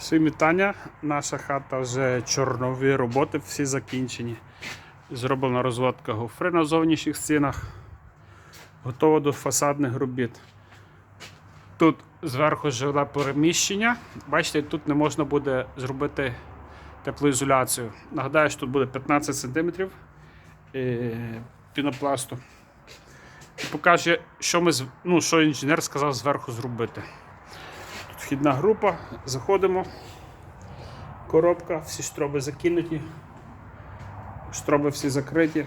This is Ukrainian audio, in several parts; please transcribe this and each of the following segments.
Всім вітання. Наша хата вже чорнові роботи, всі закінчені. Зроблена розводка гофри на зовнішніх стінах. Готова до фасадних робіт. Тут зверху жиле переміщення. Бачите, тут не можна буде зробити теплоізоляцію. Нагадаю, що тут буде 15 см е, пінопласту. І покаже, що, ми, ну, що інженер сказав зверху зробити. Вхідна група, заходимо. Коробка, всі штроби закинуті. Штроби всі закриті.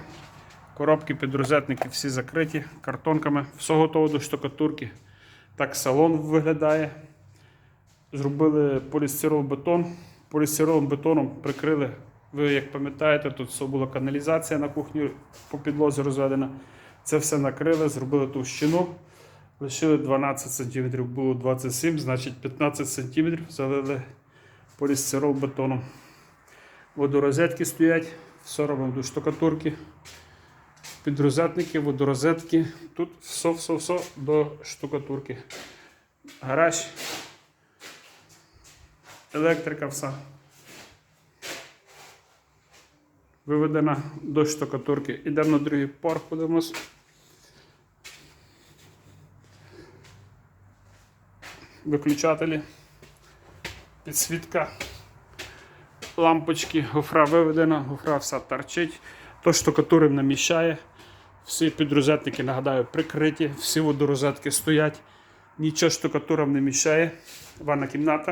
Коробки підрозетники всі закриті картонками. Все готово до штукатурки. Так салон виглядає. Зробили полістирол-бетон. Полістиролом бетоном прикрили. Ви як пам'ятаєте, тут все була каналізація на кухні по підлозі розведена. Це все накрили, зробили товщину. Лишили 12 см, було 27 значить 15 см залили полістирол бетоном. Водорозетки стоять, все робимо до штукатурки. Підрозетники, водорозетки. Тут все-все-все до штукатурки. Гараж, електрика вся. Виведена до штукатурки. Ідемо на другий поверх, подивимось. Виключателі, підсвітка, лампочки, гофра виведена, гофра вся торчить, то штукатури не мішає. Всі підрозетники, нагадаю, прикриті, всі водорозетки стоять, нічого штукатурам не мішає. Ванна кімната,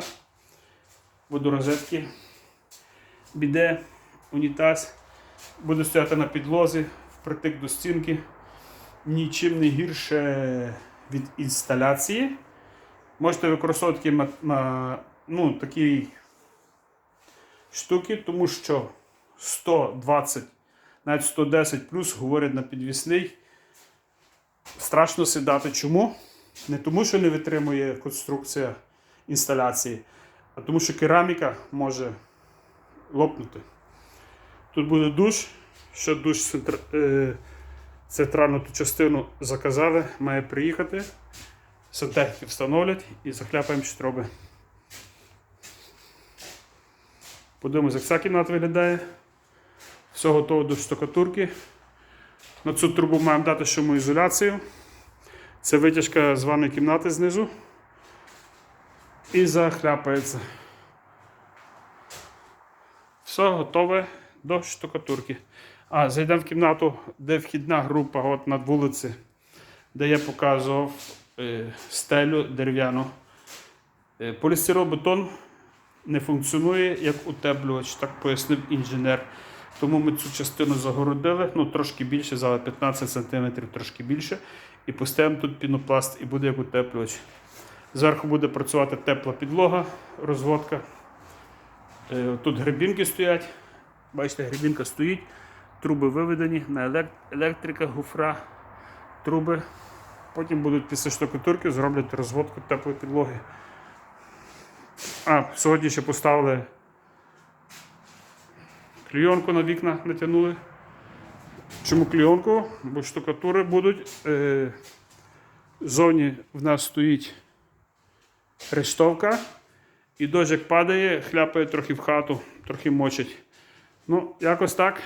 водорозетки, біде, унітаз, буде стояти на підлозі, впритик до стінки. Нічим не гірше від інсталяції. Можете використовувати такі, ну, такі штуки, тому що 120, навіть 110 плюс говорять на підвісний. Страшно сідати. Чому? Не тому, що не витримує конструкція інсталяції, а тому, що кераміка може лопнути. Тут буде душ, що душ е... центральну ту частину заказали, має приїхати. Сантехніки встановлять і захляпаємо штроби. Подивимось, як ця кімната виглядає. Все готово до штукатурки. На цю трубу маємо дати шумоізоляцію. Це витяжка з ванної кімнати знизу. І захляпається. Все готове до штукатурки. А, зайдемо в кімнату, де вхідна група от над вулиці, де я показував стелю дерев'яну. Е, полістиролбетон не функціонує як утеплювач, так пояснив інженер. Тому ми цю частину загородили, ну трошки більше, зараз 15 см, трошки більше. І поставимо тут пінопласт і буде як утеплювач. Зверху буде працювати тепла підлога, розводка. Е, Тут грибінки стоять. Бачите, грибінка стоїть, труби виведені на електрика, гуфра, труби. Потім будуть після штукатурки зроблять розводку теплої підлоги. А, сьогодні ще поставили клійонку на вікна натягнули. Чому клійонку? Бо штукатури будуть. Е, ззовні в нас стоїть рештовка. І дощ як падає, хляпає трохи в хату, трохи мочить. Ну, якось так.